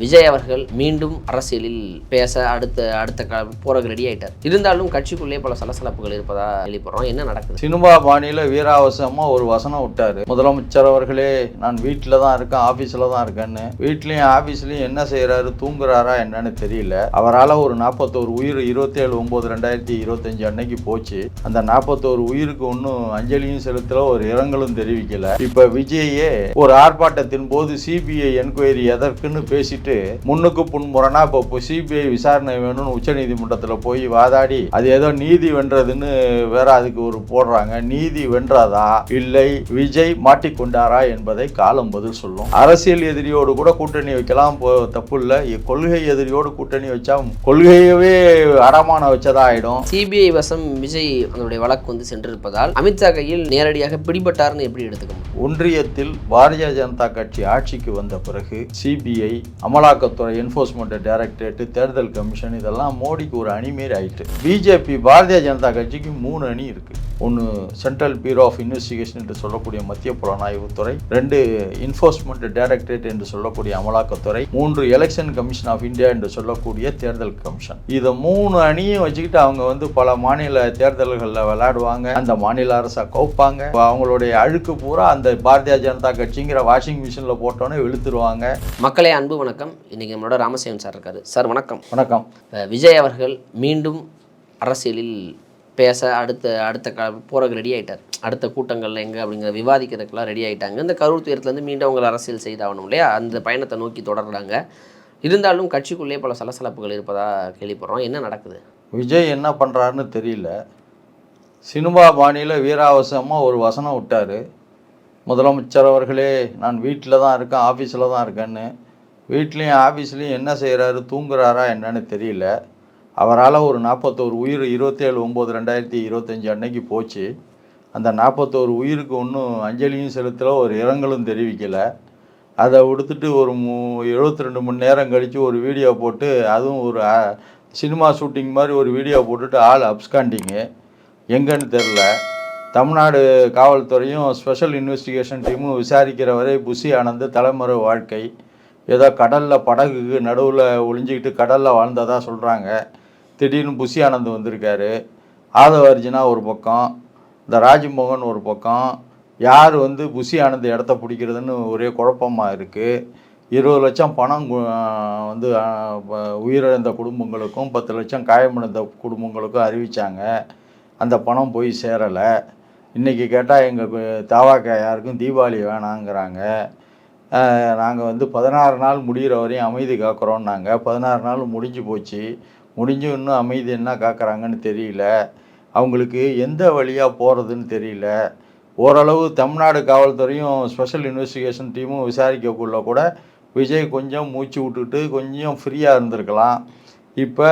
விஜய் அவர்கள் மீண்டும் அரசியலில் பேச அடுத்த அடுத்த க போறதுக்கு ரெடி ஆயிட்டார். இருந்தாலும் கட்சிக்குள்ளே பல சலசலப்புகள் இருப்பதா வெளிப்படுறோம். என்ன நடக்குது? சினிமா பாணியில் வீராவசமா ஒரு வசனம் விட்டாரு. முதலமைச்சர் அவர்களே நான் வீட்டில் தான் இருக்கேன் ஆஃபீஸில் தான் இருக்கேன்னு. வீட்லேயும் ஆஃபீஸ்லையும் என்ன செய்கிறாரு தூங்குறாரா என்னன்னு தெரியல. அவரால் ஒரு நாற்பத்தோரு உயிர் இருபத்தேழு ஒம்பது ரெண்டாயிரத்தி இருபத்தஞ்சு அன்னைக்கு போச்சு. அந்த நாற்பத்தோரு உயிருக்கு ஒன்றும் அஞ்சலியும் செலுத்தல ஒரு இரங்கலும் தெரிவிக்கல. இப்போ விஜயே ஒரு ஆர்ப்பாட்டத்தின் போது சிபிஐ என்கொயரி எதற்குன்னு பேசிட்டு முன்னுக்கு புன்முரணா இப்போ சிபிஐ விசாரணை வேணும்னு உச்சநீதிமன்றத்தில் போய் வாதாடி அது ஏதோ நீதி வென்றதுன்னு வேற அதுக்கு ஒரு போடுறாங்க. நீதி வென்றதா? இல்லை. விஜய் மாட்டிக்கொண்டாரா என்பதை காலம் பதில் சொல்லும். அரசியல் எதிரியோடு கூட கூட்டணி வைக்கலாம் போ- தப்பு இல்லை கொள்கை எதிரியோடு கூட்டணி வச்சா கொள்கையவே அடமான வச்சதா ஆயிடும். சிபிஐ வசம் விஜய் அதனுடைய வழக்கு வந்து சென்றிருப்பதால் அமித்ஷா கையில் நேரடியாக பிடிபட்டார்னு எப்படி எடுத்துக்க முடியும்? ஒன்றியத்தில் பாரதிய ஜனதா கட்சி ஆட்சிக்கு வந்த பிறகு சிபிஐ அமலாக்கத்துறை என்ஃபோர்ஸ்மெண்ட் டைரக்டரேட்டு தேர்தல் கமிஷன் இதெல்லாம் மோடிக்கு ஒரு அணி மாரி ஆயிட்டு. பிஜேபி பாரதிய ஜனதா கட்சிக்கு மூணு அணி இருக்குது ஒன்று சென்ட்ரல் பியூரோ ஆஃப் இன்வெஸ்டிகேஷன் என்று சொல்லக்கூடிய மத்திய புலனாய்வுத்துறை ரெண்டு என்ஃபோர்ஸ்மெண்ட் டைரக்டரேட் என்று சொல்லக்கூடிய அமலாக்கத்துறை மூன்று எலெக்ஷன் கமிஷன் ஆஃப் இந்தியா என்று சொல்லக்கூடிய தேர்தல் கமிஷன். இதை மூணு அணியும் வச்சுக்கிட்டு அவங்க வந்து பல மாநில தேர்தல்களில் விளையாடுவாங்க. அந்த மாநில அரசை கவுப்பாங்க அவங்களுடைய அழுக்கு பூரா அந்த பாரதிய ஜனதா கட்சிங்கிற வாஷிங் மிஷினில் போட்டோன்னே வெளுத்துருவாங்க மக்களே அன்பு வணக்கம். இன்னைக்கு நம்மளோட ராமசேவன் சார் இருக்காரு. சார் வணக்கம். வணக்கம். விஜய் அவர்கள் மீண்டும் அரசியலில் பேச அடுத்த அடுத்த க போகிறக்கு ரெடி ஆகிட்டார் அடுத்த கூட்டங்களில் எங்கே அப்படிங்கிற விவாதிக்கிறதுக்கெல்லாம் ரெடி ஆகிட்டாங்க இந்த கரூர் துயரத்துலேருந்து மீண்டும் அவங்க அரசியல் செய்தாகணும் இல்லையா? அந்த பயணத்தை நோக்கி தொடர்றாங்க. இருந்தாலும் கட்சிக்குள்ளே பல சலசலப்புகள் இருப்பதாக கேள்விப்படுறோம். என்ன நடக்குது? விஜய் என்ன பண்ணுறாருன்னு தெரியல. சினிமா பாணியில் வீராவசமாக ஒரு வசனம் விட்டார். முதலமைச்சர் அவர்களே நான் வீட்டில் தான் இருக்கேன் ஆஃபீஸில் தான் இருக்கேன்னு. வீட்லேயும் ஆஃபீஸ்லேயும் என்ன செய்கிறாரு தூங்குறாரா என்னன்னு தெரியல. அவரால் ஒரு நாற்பத்தோரு உயிர் இருபத்தேழு ஒம்பது ரெண்டாயிரத்தி இருபத்தஞ்சி அன்னைக்கு போச்சு. அந்த நாற்பத்தோரு உயிருக்கு ஒன்றும் அஞ்சலியும் செலுத்தல ஒரு இரங்கலும் தெரிவிக்கலை. அதை விடுத்துட்டு ஒரு மூ எழுபத்தி ரெண்டு மணி நேரம் கழித்து ஒரு வீடியோ போட்டு அதுவும் ஒரு சினிமா ஷூட்டிங் மாதிரி ஒரு வீடியோ போட்டுட்டு ஆள் அப்ஸ்காண்டிங்கு. எங்கன்னு தெரில. தமிழ்நாடு காவல்துறையும் ஸ்பெஷல் இன்வெஸ்டிகேஷன் டீமும் விசாரிக்கிற வரை புஷி ஆனந்த் தலைமுறை வாழ்க்கை. ஏதோ கடலில் படகுக்கு நடுவில் ஒளிஞ்சிக்கிட்டு கடலில் வாழ்ந்ததாக சொல்கிறாங்க திடீர்னு புசி ஆனந்த் வந்திருக்காரு. ஆதவ அர்ஜுனா ஒரு பக்கம் இந்த ராஜ்மோகன் ஒரு பக்கம் யார் வந்து புசி ஆனந்த் இடத்த பிடிக்கிறதுன்னு ஒரே குழப்பமாக இருக்குது இருபது லட்சம் பணம் கு- வந்து உயிரிழந்த குடும்பங்களுக்கும் பத்து லட்சம் காயமடைந்த குடும்பங்களுக்கும் அறிவித்தாங்க அந்த பணம் போய் சேரலை. இன்றைக்கி கேட்டால் எங்கள் தாவாக்கா யாருக்கும் தீபாவளி வேணாங்கிறாங்க. நாங்கள் வந்து பதினாறு நாள் முடிகிற வரையும் அமைதி காக்கிறோன்னாங்க பதினாறு நாள் முடிஞ்சு போச்சு. முடிஞ்சு இன்னும் அமைதி என்ன காக்கிறாங்கன்னு தெரியல. அவங்களுக்கு எந்த வழியாக போகிறதுன்னு தெரியல. ஓரளவு தமிழ்நாடு காவல்துறையும் ஸ்பெஷல் இன்வெஸ்டிகேஷன் டீமும் விசாரிக்கக்குள்ள கூட விஜய் கொஞ்சம் மூச்சு விட்டுட்டு கொஞ்சம் ஃப்ரீயாக இருந்திருக்கலாம். இப்போ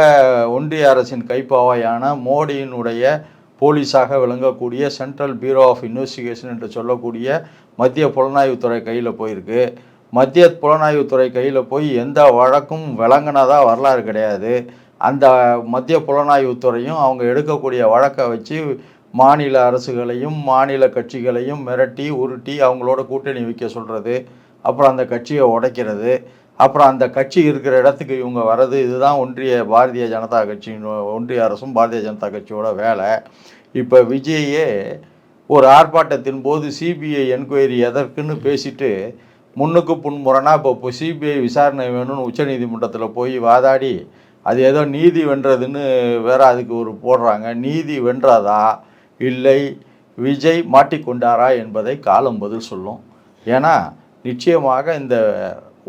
ஒன்றிய அரசின் கைப்பாவையான மோடியினுடைய போலீஸாக விளங்கக்கூடிய சென்ட்ரல் பியூரோ ஆஃப் இன்வெஸ்டிகேஷன் என்று சொல்லக்கூடிய மத்திய புலனாய்வுத்துறை கையில் போயிருக்கு. மத்திய புலனாய்வுத்துறை கையில் போய் எந்த வழக்கும் விளங்கினதாக வரலாறு கிடையாது. அந்த மத்திய புலனாய்வுத்துறையும் அவங்க எடுக்கக்கூடிய வழக்கை வச்சு மாநில அரசுகளையும் மாநில கட்சிகளையும் மிரட்டி உருட்டி அவங்களோட கூட்டணி வைக்க சொல்கிறது அப்புறம் அந்த கட்சியை உடைக்கிறது அப்புறம் அந்த கட்சி இருக்கிற இடத்துக்கு இவங்க வர்றது இதுதான் ஒன்றிய பாரதிய ஜனதா கட்சியின் ஒன்றிய அரசும் பாரதிய ஜனதா கட்சியோட வேலை. இப்போ விஜயே ஒரு ஆர்ப்பாட்டத்தின் போது சிபிஐ என்கொயரி எதற்குன்னு பேசிட்டு முன்னுக்கு புன்முறைனா இப்போ சிபிஐ விசாரணை வேணும்னு உச்சநீதிமன்றத்தில் போய் வாதாடி அது ஏதோ நீதி வென்றதுன்னு வேற அதுக்கு ஒரு போடுறாங்க. நீதி வென்றதா? இல்லை. விஜய் மாட்டிக்கொண்டாரா என்பதை காலம் பதில் சொல்லும். ஏன்னா நிச்சயமாக இந்த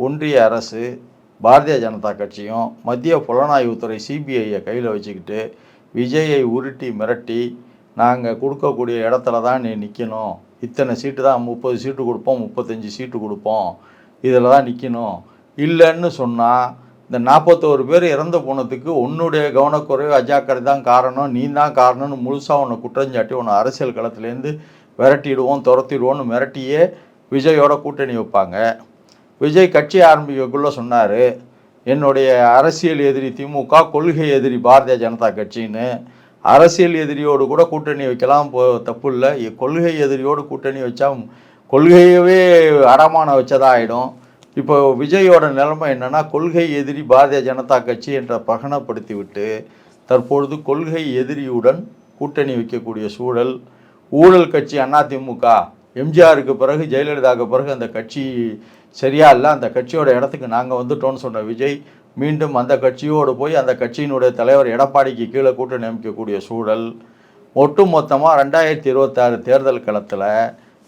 ஒன்றிய அரசு பாரதிய ஜனதா கட்சியும் மத்திய புலனாய்வுத்துறை சிபிஐயை கையில் வச்சுக்கிட்டு விஜயை உருட்டி மிரட்டி நாங்கள் கொடுக்கக்கூடிய இடத்துல தான் நீ நிற்கணும் இத்தனை சீட்டு தான் முப்பது சீட்டு கொடுப்போம் முப்பத்தஞ்சு சீட்டு கொடுப்போம். இதில் தான் நிற்கணும் இல்லைன்னு சொன்னால் இந்த நாற்பத்தோரு பேர் இறந்து போனதுக்கு உன்னுடைய கவனக்குறைவு அஜாக்கிரதை தான் காரணம். நீ தான் காரணம்னு முழுசாக உன்னை குற்றஞ்சாட்டி உன்னை அரசியல் களத்துலேருந்து விரட்டிடுவோம் துரத்திடுவோன்னு மிரட்டியே விஜயோட கூட்டணி வைப்பாங்க. விஜய் கட்சி ஆரம்பிக்கக்குள்ளே சொன்னார் என்னுடைய அரசியல் எதிரி திமுக கொள்கை எதிரி பாரதிய ஜனதா கட்சின்னு. அரசியல் எதிரியோடு கூட கூட்டணி வைக்கலாம் போ தப்பு இல்லை. கொள்கை எதிரியோடு கூட்டணி வச்சா கொள்கையவே அடமான வச்சதா ஆகிடும் இப்போ விஜயோட நிலைமை என்னன்னா கொள்கை எதிரி பாரதிய ஜனதா கட்சி என்ற பகனப்படுத்தி விட்டு தற்பொழுது கொள்கை எதிரியுடன் கூட்டணி வைக்கக்கூடிய சூழல் ஊழல் கட்சி அதிமுக எம்ஜிஆருக்கு பிறகு ஜெயலலிதாவுக்கு பிறகு அந்த கட்சி சரியா இல்லை அந்த கட்சியோட இடத்துக்கு நாங்கள் வந்துட்டோம்னு சொன்ன விஜய் மீண்டும் அந்த கட்சியோடு போய் அந்த கட்சியினுடைய தலைவர் எடப்பாடிக்கு கீழே கூட்டணி அமைக்கக்கூடிய சூழல் ஒட்டு மொத்தமாக ரெண்டாயிரத்தி இருபத்தாறு தேர்தல் களத்தில்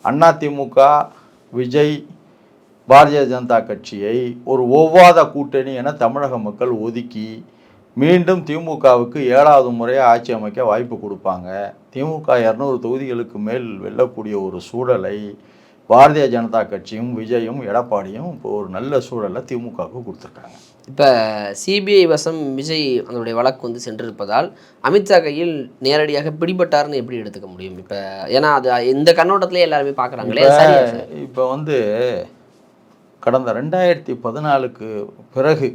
அதிமுக விஜய் பாரதிய ஜனதா கட்சியை ஒரு ஒவ்வாத கூட்டணி என தமிழக மக்கள் ஒதுக்கி மீண்டும் திமுகவுக்கு ஏழாவது முறையாக ஆட்சி அமைக்க வாய்ப்பு கொடுப்பாங்க. திமுக இரநூறு தொகுதிகளுக்கு மேல் வெல்லக்கூடிய ஒரு சூழலை பாரதிய ஜனதா கட்சியும் விஜயும் எடப்பாடியும் இப்போ ஒரு நல்ல சூழலை திமுகவுக்கு கொடுத்துருக்காங்க. இப்போ சிபிஐ வசம் விஜய் அதனுடைய வழக்கு வந்து சென்றிருப்பதால் அமித்ஷா கையில் நேரடியாக பிடிபட்டார்னு எப்படி எடுத்துக்க முடியும்? இப்போ ஏன்னா அது இந்த கண்ணோட்டத்திலே எல்லாருமே பார்க்குறாங்களே இப்போ வந்து கடந்த ரெண்டாயிரத்தி பதினாலுக்கு பிறகு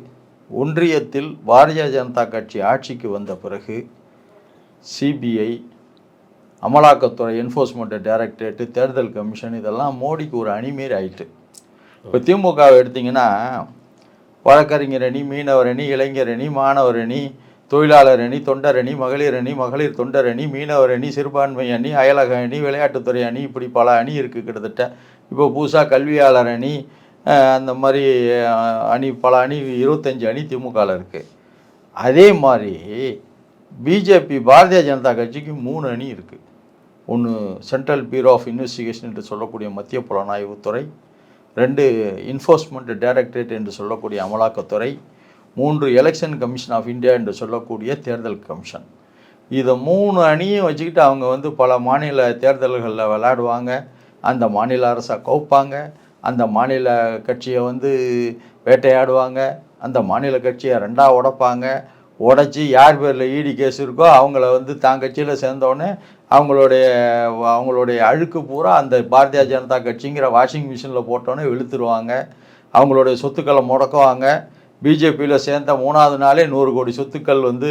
ஒன்றியத்தில் பாரதிய ஜனதா கட்சி ஆட்சிக்கு வந்த பிறகு சிபிஐ அமலாக்கத்துறை என்ஃபோர்ஸ்மெண்ட் டைரக்டரேட்டு தேர்தல் கமிஷன் இதெல்லாம் மோடிக்கு ஒரு அணிமீறி ஆயிட்டு. இப்போ திமுகவை எடுத்தீங்கன்னா வழக்கறிஞர் அணி மீனவர் அணி இளைஞர் அணி மாணவர் அணி தொழிலாளர் அணி தொண்டர் அணி மகளிர் அணி மகளிர் தொண்டர் அணி மீனவர் அணி சிறுபான்மை அணி அயலக அணி விளையாட்டுத்துறை அணி இப்படி பல அணி இருக்குது கிட்டத்தட்ட. இப்போ புதுசாக கல்வியாளர் அணி அந்த மாதிரி அணி பல அணி இருபத்தஞ்சி அணி திமுகவில் இருக்குது அதே மாதிரி பிஜேபி பாரதிய ஜனதா கட்சிக்கு மூணு அணி இருக்குது ஒன்று சென்ட்ரல் பியூரோ ஆஃப் இன்வெஸ்டிகேஷன் என்று சொல்லக்கூடிய மத்திய புலனாய்வுத்துறை ரெண்டு இன்ஃபோர்ஸ்மெண்ட் டைரக்டரேட் என்று சொல்லக்கூடிய அமலாக்கத்துறை மூன்று எலெக்ஷன் கமிஷன் ஆஃப் இந்தியா என்று சொல்லக்கூடிய தேர்தல் கமிஷன். இதை மூணு அணியும் வச்சுக்கிட்டு அவங்க வந்து பல மாநில தேர்தல்களில் விளையாடுவாங்க. அந்த மாநில அரசை கவுப்பாங்க அந்த மாநில கட்சியை வந்து வேட்டையாடுவாங்க. அந்த மாநில கட்சியை ரெண்டாக உடைப்பாங்க. உடைச்சி யார் பேரில் ஈடி கேஸ் இருக்கோ அவங்கள வந்து தான் கட்சியில் சேர்ந்தோடனே அவங்களுடைய அவங்களுடைய அழுக்கு பூரா அந்த பாரதிய ஜனதா கட்சிங்கிற வாஷிங் மிஷினில் போட்டோன்னே வெளுத்துருவாங்க அவங்களுடைய சொத்துக்களை முடக்குவாங்க. பிஜேபியில் சேர்ந்த மூணாவது நாளே நூறு கோடி சொத்துக்கள் வந்து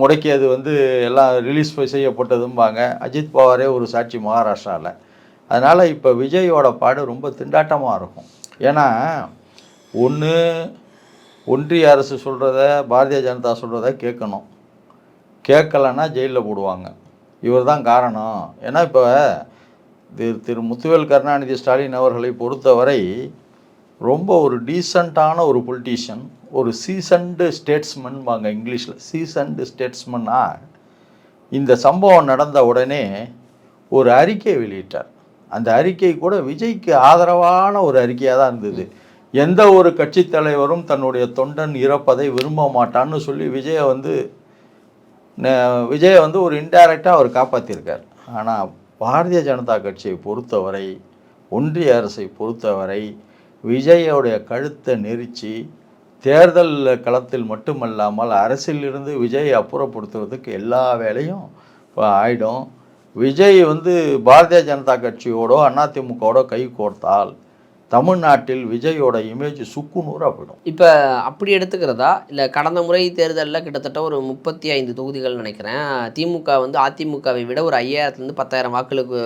முடக்கியது வந்து எல்லாம் ரிலீஸ் செய்யப்பட்டதும்பாங்க. அஜித் பவாரே ஒரு சாட்சி மகாராஷ்டிராவில் அதனால் இப்போ விஜயோட பாடு ரொம்ப திண்டாட்டமாக இருக்கும். ஏன்னா ஒன்று ஒன்றிய அரசு சொல்கிறத பாரதிய ஜனதா சொல்கிறத கேட்கணும் கேட்கலன்னா ஜெயிலில் போடுவாங்க. இவர் தான் காரணம். ஏன்னா இப்போ திரு திரு முத்துவேல் கருணாநிதி ஸ்டாலின் அவர்களை பொறுத்தவரை ரொம்ப ஒரு டீசண்டான ஒரு பொலிட்டீஷியன் ஒரு சீசன்டு ஸ்டேட்ஸ்மன்பாங்க இங்கிலீஷில் சீசன்டு ஸ்டேட்ஸ்மன்னா இந்த சம்பவம் நடந்த உடனே ஒரு அறிக்கை வெளியிட்டார். அந்த அறிக்கை கூட விஜய்க்கு ஆதரவான ஒரு அறிக்கையாக தான் இருந்தது. எந்த ஒரு கட்சி தலைவரும் தன்னுடைய தொண்டன் இறப்பதை விரும்ப மாட்டான்னு சொல்லி விஜயை வந்து விஜயை வந்து ஒரு இன்டைரக்டாக அவர் காப்பாற்றியிருக்கார் ஆனால் பாரதிய ஜனதா கட்சியை பொறுத்தவரை ஒன்றிய அரசை பொறுத்தவரை விஜயோடைய கழுத்தை நெரிச்சு தேர்தல் களத்தில் மட்டுமல்லாமல் அரசியலிருந்து விஜயை அப்புறப்படுத்துறதுக்கு எல்லா வேலையும் இப்போ ஆயிடும். விஜய் வந்து பாரதிய ஜனதா கட்சியோடோ அதிமுகவோட கை கோர்த்தால் தமிழ்நாட்டில் விஜயோட இமேஜ் சுக்குநூறாக போயிடும். இப்போ அப்படி எடுத்துக்கிறதா? இல்லை கடந்த முறை தேர்தலில் கிட்டத்தட்ட ஒரு முப்பத்தி ஐந்து தொகுதிகள் நினைக்கிறேன். திமுக வந்து அதிமுகவை விட ஒரு ஐயாயிரத்துலேருந்து பத்தாயிரம் வாக்களுக்கு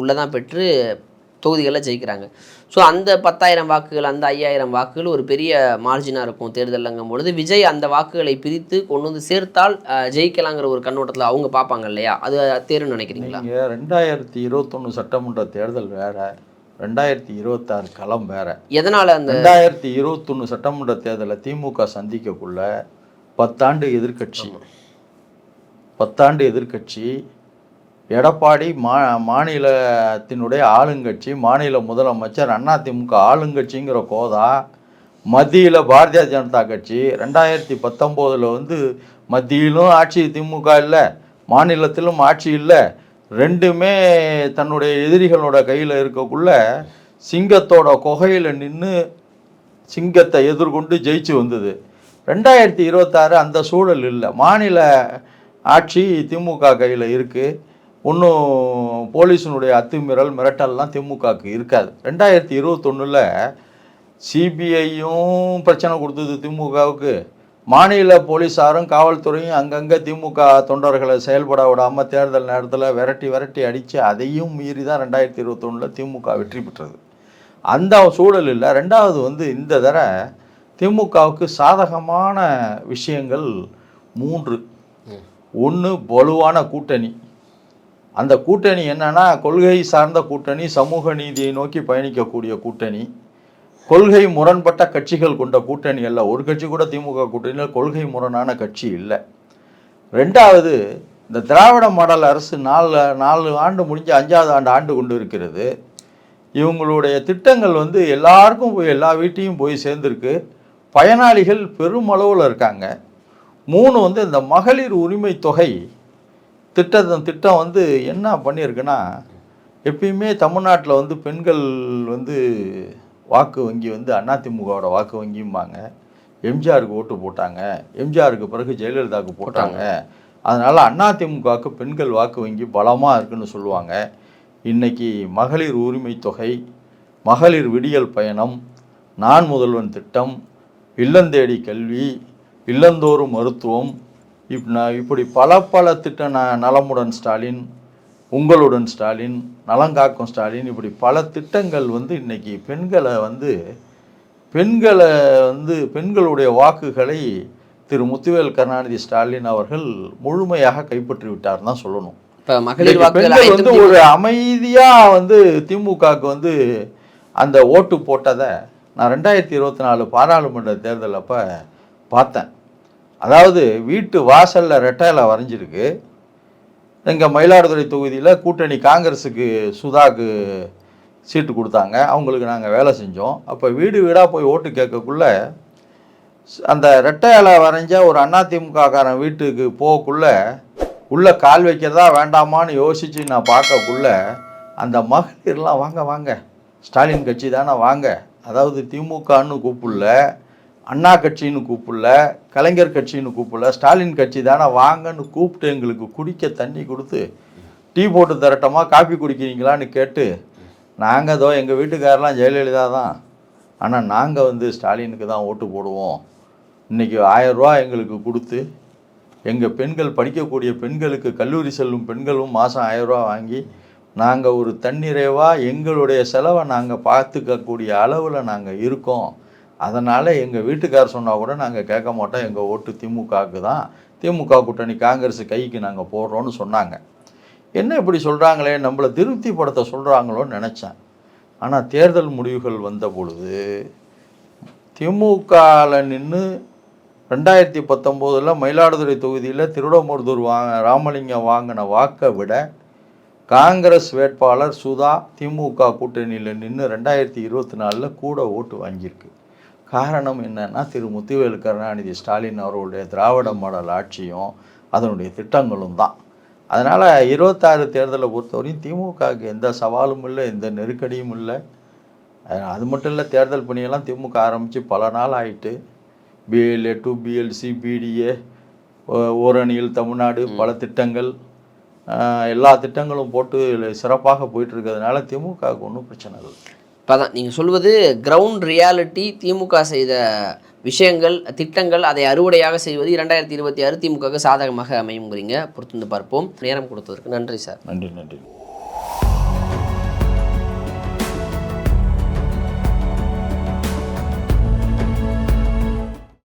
உள்ளதான் பெற்று தொகுதிகளில் ஜெயிக்கிறாங்க. ஸோ அந்த பத்தாயிரம் வாக்குகள் அந்த ஐயாயிரம் வாக்குகள் ஒரு பெரிய மார்ஜினாக இருக்கும் தேர்தலுங்கும் பொழுது. விஜய் அந்த வாக்குகளை பிரித்து கொண்டு வந்து சேர்த்தால் ஜெயிக்கலாங்கிற ஒரு கண்ணோட்டத்தில் அவங்க பார்ப்பாங்க இல்லையா? அது தேர்ன்னு நினைக்கிறீங்களா? ரெண்டாயிரத்தி இருபத்தொன்று சட்டமன்ற தேர்தல் வேற ரெண்டாயிரத்தி இருபத்தாறு களம் வேற. எதனால் அந்த ரெண்டாயிரத்தி இருபத்தொன்று சட்டமன்ற தேர்தலை திமுக சந்திக்கக்குள்ள பத்தாண்டு எதிர்க்கட்சி பத்தாண்டு எதிர்க்கட்சி எடப்பாடி மா மாநிலத்தினுடைய ஆளுங்கட்சி மாநில முதலமைச்சர் அதிமுக ஆளுங்கட்சிங்கிற கோதா மத்தியில் பாரதிய ஜனதா கட்சி ரெண்டாயிரத்தி பத்தொம்போதில் வந்து மத்தியிலும் ஆட்சி திமுக இல்லை மாநிலத்திலும் ஆட்சி இல்லை ரெண்டுமே தன்னுடைய எதிரிகளோட கையில் இருக்கக்குள்ள சிங்கத்தோட குகையில் நின்று சிங்கத்தை எதிர்கொண்டு ஜெயிச்சு வந்தது. ரெண்டாயிரத்தி இருபத்தாறு அந்த சூழல் இல்லை. மாநில ஆட்சி திமுக கையில் இருக்குது ஒன்றும் போலீஸினுடைய அத்துமீறல் மிரட்டல்லாம் திமுகவுக்கு இருக்காது. ரெண்டாயிரத்தி இருபத்தொன்னில் சிபிஐயும் பிரச்சனை கொடுத்தது திமுகவுக்கு. மாநில போலீஸாரும் காவல்துறையும் அங்கங்கே திமுக தொண்டர்களை செயல்பட விடாமல் தேர்தல் நேரத்தில் விரட்டி விரட்டி அடித்து அதையும் மீறி தான் ரெண்டாயிரத்தி இருபத்தொன்னில் திமுக வெற்றி பெற்றது. அந்த சூழல் இல்லை ரெண்டாவது வந்து இந்த தர திமுகவுக்கு சாதகமான விஷயங்கள் மூன்று. ஒன்று வலுவான கூட்டணி. அந்த கூட்டணி என்னன்னா கொள்கை சார்ந்த கூட்டணி சமூக நீதியை நோக்கி பயணிக்கக்கூடிய கூட்டணி. கொள்கை முரண்பட்ட கட்சிகள் கொண்ட கூட்டணி அல்ல. ஒரு கட்சி கூட திமுக கூட்டணியில் கொள்கை முரணான கட்சி இல்லை. ரெண்டாவது இந்த திராவிட மாடல் அரசு நாலு நாலு ஆண்டு முடிஞ்சு அஞ்சாவது ஆண்டு ஆண்டு கொண்டு இருக்கிறது. இவங்களுடைய திட்டங்கள் வந்து எல்லாருக்கும் போய் எல்லா வீட்டையும் போய் சேர்ந்துருக்கு. பயனாளிகள் பெருமளவில் இருக்காங்க. மூணு வந்து இந்த மகளிர் உரிமை தொகை திட்டத்தின் திட்டம் வந்து என்ன பண்ணியிருக்குன்னா எப்பயுமே தமிழ்நாட்டில் வந்து பெண்கள் வந்து வாக்கு வங்கி வந்து அதிமுகவோட வாக்கு வங்கியும்பாங்க எம்ஜிஆருக்கு ஓட்டு போட்டாங்க. எம்ஜிஆருக்கு பிறகு ஜெயலலிதாவுக்கு போட்டாங்க. அதனால் அதிமுகவுக்கு பெண்கள் வாக்கு வங்கி பலமாக இருக்குன்னு சொல்லுவாங்க. இன்னைக்கு மகளிர் உரிமை தொகை மகளிர் விடியல் பயணம் நான் முதல்வன் திட்டம் இல்லந்தேடி கல்வி இல்லந்தோறும் மருத்துவம் இப் நான் இப்படி பல பல திட்ட ந நலமுடன் ஸ்டாலின் உங்களுடன் ஸ்டாலின் நலங்காக்கும் ஸ்டாலின் இப்படி பல திட்டங்கள் வந்து இன்னைக்கு பெண்களை வந்து பெண்களை வந்து பெண்களுடைய வாக்குகளை திரு முத்துவேல் கருணாநிதி ஸ்டாலின் அவர்கள் முழுமையாக கைப்பற்றி விட்டார் தான் சொல்லணும். பெண்கள் வந்து ஒரு அமைதியா வந்து திமுகவுக்கு வந்து அந்த ஓட்டு போட்டதை நான் ரெண்டாயிரத்தி இருபத்தி நாலு பாராளுமன்ற தேர்தல் அப்ப பார்த்தேன். அதாவது வீட்டு வாசல்ல ரெட்டையில வரைஞ்சிருக்கு. எங்கள் மயிலாடுதுறை தொகுதியில் கூட்டணி காங்கிரஸுக்கு சுதாக்கு சீட்டு கொடுத்தாங்க. அவங்களுக்கு நாங்கள் வேலை செஞ்சோம். அப்போ வீடு வீடாக போய் ஓட்டு கேட்கக்குள்ள அந்த ரெட்டை இலை வரைஞ்ச ஒரு அதிமுககாரன் வீட்டுக்கு போகக்குள்ள உள்ளே கால் வைக்கிறதா வேண்டாமான்னு யோசித்து நான் பார்க்கக்குள்ள அந்த மகளிர்லாம் வாங்க வாங்க. ஸ்டாலின் கட்சி தானே வாங்க. அதாவது திமுகன்னு கூப்பிடல. அண்ணா கட்சின்னு கூப்பிடல கலைஞர் கட்சின்னு கூப்பிடல ஸ்டாலின் கட்சி தானே வாங்கன்னு கூப்பிட்டு எங்களுக்கு குடிக்க தண்ணி கொடுத்து டீ போட்டு தரட்டமா காப்பி குடிக்கிறீங்களான்னு கேட்டு நாங்கள் தோ எங்கள் வீட்டுக்காரெலாம் ஜெயலலிதா தான். ஆனால் நாங்கள் வந்து ஸ்டாலினுக்கு தான் ஓட்டு போடுவோம். இன்றைக்கி ஆயரூவா எங்களுக்கு கொடுத்து எங்கள் பெண்கள் படிக்கக்கூடிய பெண்களுக்கு கல்லூரி செல்லும் பெண்களும் மாதம் ஆயரூவா வாங்கி நாங்கள் ஒரு தன்னிறைவாக எங்களுடைய செலவை நாங்கள் பார்த்துக்கக்கூடிய அளவில் நாங்கள் இருக்கோம். அதனால் எங்கள் வீட்டுக்கார் சொன்னால் கூட நாங்கள் கேட்க மாட்டோம். எங்கள் ஓட்டு திமுகவுக்கு தான். திமுக கூட்டணி காங்கிரஸ் கைக்கு நாங்கள் போடுறோன்னு சொன்னாங்க. என்ன இப்படி சொல்கிறாங்களே நம்மளை திருப்திப்படுத்த சொல்கிறாங்களோன்னு நினச்சேன். ஆனால் தேர்தல் முடிவுகள் வந்த பொழுது திமுகவில் நின்று ரெண்டாயிரத்தி பத்தொம்போதில் மயிலாடுதுறை தொகுதியில் திருடமருதூர் வாங்க ராமலிங்கம் வாங்கின வாக்கை விட காங்கிரஸ் வேட்பாளர் சுதா திமுக கூட்டணியில் நின்று ரெண்டாயிரத்தி இருபத்தி நாலில் கூட ஓட்டு வாங்கியிருக்கு. காரணம் என்னன்னா திரு முத்துவேலு கருணாநிதி ஸ்டாலின் அவர்களுடைய திராவிட மாடல் ஆட்சியும் அதனுடைய திட்டங்களும் தான். அதனால் இருபத்தாறு தேர்தலை பொறுத்தவரையும் திமுகவுக்கு எந்த சவாலும் இல்லை எந்த நெருக்கடியும் இல்லை. அது மட்டும் இல்லை தேர்தல் பணியெல்லாம் திமுக ஆரம்பித்து பல நாள் ஆயிட்டு பிஎல்ஏ டூ பிஎல்சி பிடிஏ ஓரணியில் தமிழ்நாடு பல திட்டங்கள் எல்லா திட்டங்களும் போட்டு சிறப்பாக போயிட்டு இருக்கிறதுனால திமுகவுக்கு ஒன்றும் பிரச்சனை இல்லை. இப்போ தான் நீங்கள் சொல்வது கிரவுண்ட் ரியாலிட்டி திமுக செய்த விஷயங்கள் திட்டங்கள் அதை அறுவடையாக செய்வது இரண்டாயிரத்தி இருபத்தி ஆறு திமுக சாதகமாக அமையுங்கிறீங்க பொறுத்து வந்து பார்ப்போம். நேரம் கொடுத்ததற்கு நன்றி சார். நன்றி நன்றி.